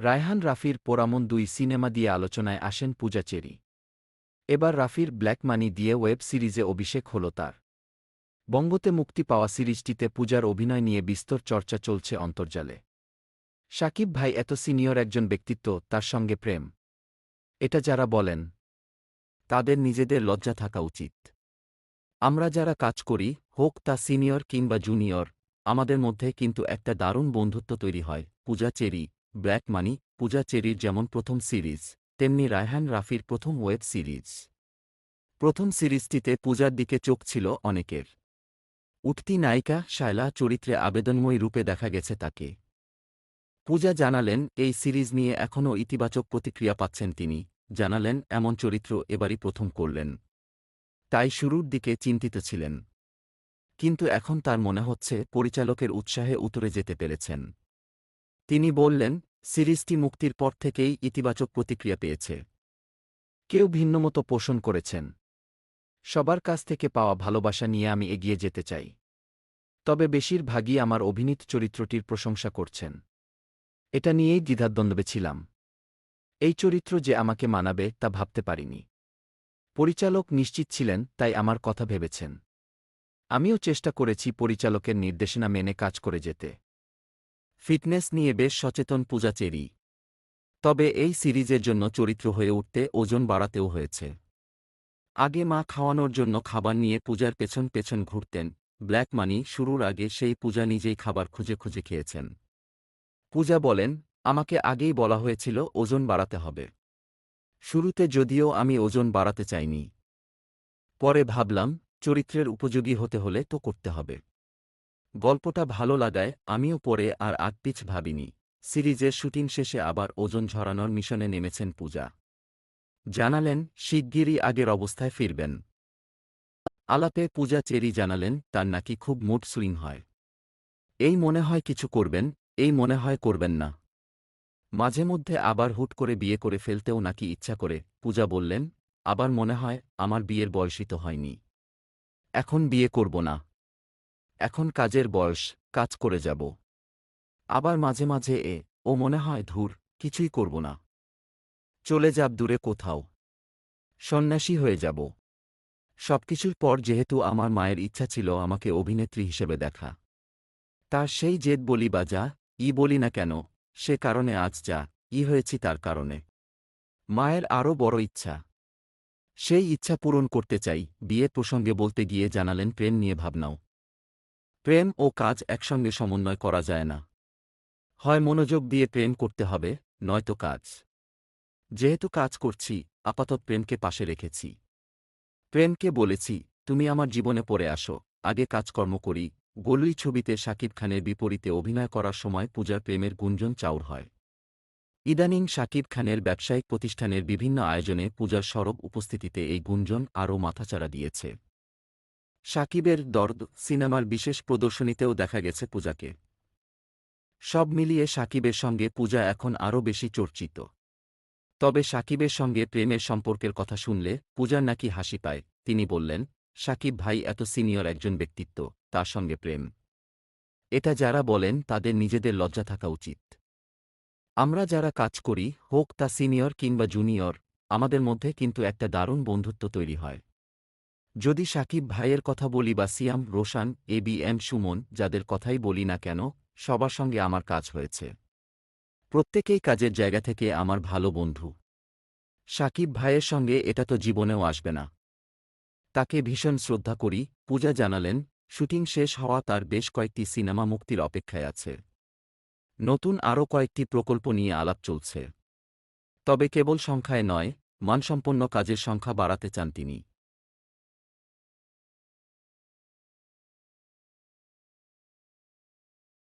রায়হান রাফির পোরামন দুই সিনেমা দিয়ে আলোচনায় আসেন পূজা চেরি। এবার রাফির ব্ল্যাক মানি দিয়ে ওয়েব সিরিজে অভিষেক হল তার। বঙ্গতে মুক্তি পাওয়া সিরিজটিতে পূজার অভিনয় নিয়ে বিস্তর চর্চা চলছে অন্তর্জালে। সাকিব ভাই এত সিনিয়র একজন ব্যক্তিত্ব, তার সঙ্গে প্রেম। এটা যারা বলেন, তাদের নিজেদের লজ্জা থাকা উচিত। আমরা যারা কাজ করি, হোক তা সিনিয়র কিংবা জুনিয়র, আমাদের মধ্যে কিন্তু একটা দারুণ বন্ধুত্ব তৈরি হয়, পূজা চেরি। ব্ল্যাক মানি, পূজা চেরির যেমন প্রথম সিরিজ, তেমনি রায়হান রাফির প্রথম ওয়েব সিরিজ। প্রথম সিরিজটিতে পূজার দিকে চোখ ছিল অনেকের। উঠতি নায়িকা শায়লা চরিত্রে আবেদনময়ী রূপে দেখা গেছে তাকে। পূজা জানালেন, এই সিরিজ নিয়ে এখনও ইতিবাচক প্রতিক্রিয়া পাচ্ছেন তিনি। জানালেন, এমন চরিত্র এবারই প্রথম করলেন। তাই শুরুর দিকে চিন্তিত ছিলেন। কিন্তু এখন তার মনে হচ্ছে, পরিচালকের উৎসাহে উতরে যেতে পেরেছেন। তিনি বললেন, সিরিজটি মুক্তির পর থেকেই ইতিবাচক প্রতিক্রিয়া পেয়েছে। কেউ ভিন্নমতো পোষণ করেছেন। সবার কাছ থেকে পাওয়া ভালোবাসা নিয়ে আমি এগিয়ে যেতে চাই। তবে বেশিরভাগই আমার অভিনীত চরিত্রটির প্রশংসা করছেন। এটা নিয়েই দ্বিধাদ্বন্দ্বে ছিলাম। এই চরিত্র যে আমাকে মানাবে তা ভাবতে পারিনি। পরিচালক নিশ্চিত ছিলেন, তাই আমার কথা ভেবেছেন। আমিও চেষ্টা করেছি পরিচালকের নির্দেশনা মেনে কাজ করে যেতে। ফিটনেস নিয়ে বেশ সচেতন পূজা চেরি। তবে এই সিরিজের জন্য চরিত্র হয়ে উঠতে ওজন বাড়াতেও হয়েছে। আগে মা খাওয়ানোর জন্য খাবার নিয়ে পূজার পেছন পেছন ঘুরতেন। ব্ল্যাক মানি শুরুর আগে সেই পূজা নিজেই খাবার খুঁজে খুঁজে খেয়েছেন। পূজা বলেন, আমাকে আগেই বলা হয়েছিল ওজন বাড়াতে হবে। শুরুতে যদিও আমি ওজন বাড়াতে চাইনি। পরে ভাবলাম, চরিত্রের উপযোগী হতে হলে তো করতে হবে। গল্পটা ভালো লাগায়, আমিও পরে আর আগপিছ ভাবিনি। সিরিজের শুটিং শেষে আবার ওজন ঝরানোর মিশনে নেমেছেন পূজা। জানালেন, শিগগিরই আগের অবস্থায় ফিরবেন। আলাপে পূজা চেরি জানালেন, তার নাকি খুব মুড সুইং হয়। এই মনে হয় কিছু করবেন, এই মনে হয় করবেন না। মাঝে মধ্যে আবার হুট করে বিয়ে করে ফেলতেও নাকি ইচ্ছা করে, পূজা বললেন, আবার মনে হয়, আমার বিয়ের বয়সই তো হয়নি। এখন বিয়ে করব না। এখন কাজের বয়স, কাজ করে যাব। আবার মাঝে মাঝে এ, ও মনে হয় ধুর, কিছুই করব না। চলে যাব দূরে কোথাও। সন্ন্যাসী হয়ে যাব। সবকিছুর পর যেহেতু আমার মায়ের ইচ্ছা ছিল আমাকে অভিনেত্রী হিসেবে দেখা। তার সেই জেদ বলি বা যা, ই বলি না কেন, সে কারণে আজ যা, ই হয়েছি তার কারণে। মায়ের আরও বড় ইচ্ছা। সেই ইচ্ছা পূরণ করতে চাই, বিয়ের প্রসঙ্গে বলতে গিয়ে জানালেন প্রেম নিয়ে ভাবনাও। প্রেম ও কাজ একসঙ্গে সমন্বয় করা যায় না। হয় মনোযোগ দিয়ে প্রেম করতে হবে, নয়তো কাজ। যেহেতু কাজ করছি, আপাতত প্রেমকে পাশে রেখেছি। প্রেমকে বলেছি, তুমি আমার জীবনে পড়ে আসো, আগে কাজকর্ম করি। গোলুই ছবিতে শাকিব খানের বিপরীতে অভিনয় করার সময় পূজার প্রেমের গুঞ্জন চাউর হয়। ইদানিং শাকিব খানের ব্যবসায়িক প্রতিষ্ঠানের বিভিন্ন আয়োজনে পূজার সরব উপস্থিতিতে এই গুঞ্জন আরও মাথাচাড়া দিয়েছে। শাকিবের দর্দ সিনেমার বিশেষ প্রদর্শনীতেও দেখা গেছে পূজাকে। সব মিলিয়ে সাকিবের সঙ্গে পূজা এখন আরও বেশি চর্চিত। তবে সাকিবের সঙ্গে প্রেমের সম্পর্কের কথা শুনলে পূজার নাকি হাসি পায়। তিনি বললেন, সাকিব ভাই এত সিনিয়র একজন ব্যক্তিত্ব, তার সঙ্গে প্রেম। এটা যারা বলেন তাদের নিজেদের লজ্জা থাকা উচিত। আমরা যারা কাজ করি, হোক তা সিনিয়র কিংবা জুনিয়র, আমাদের মধ্যে কিন্তু একটা দারুণ বন্ধুত্ব তৈরি হয়। যদি সাকিব ভাইয়ের কথা বলি বা Siam, Roshan, A B, M, Suman যাদের কথাই বলি না কেন, সবার সঙ্গে আমার কাজ হয়েছে। প্রত্যেকেই কাজের জায়গা থেকে আমার ভালো বন্ধু। সাকিব ভাইয়ের সঙ্গে এটা তো জীবনেও আসবে না। তাকে ভীষণ শ্রদ্ধা করি, পূজা জানালেন, শুটিং শেষ হওয়া তার বেশ কয়েকটি সিনেমা মুক্তির অপেক্ষায় আছে। নতুন আরও কয়েকটি প্রকল্প নিয়ে আলাপ চলছে। তবে কেবল সংখ্যায় নয়, মানসম্পন্ন কাজের সংখ্যা বাড়াতে চান তিনি।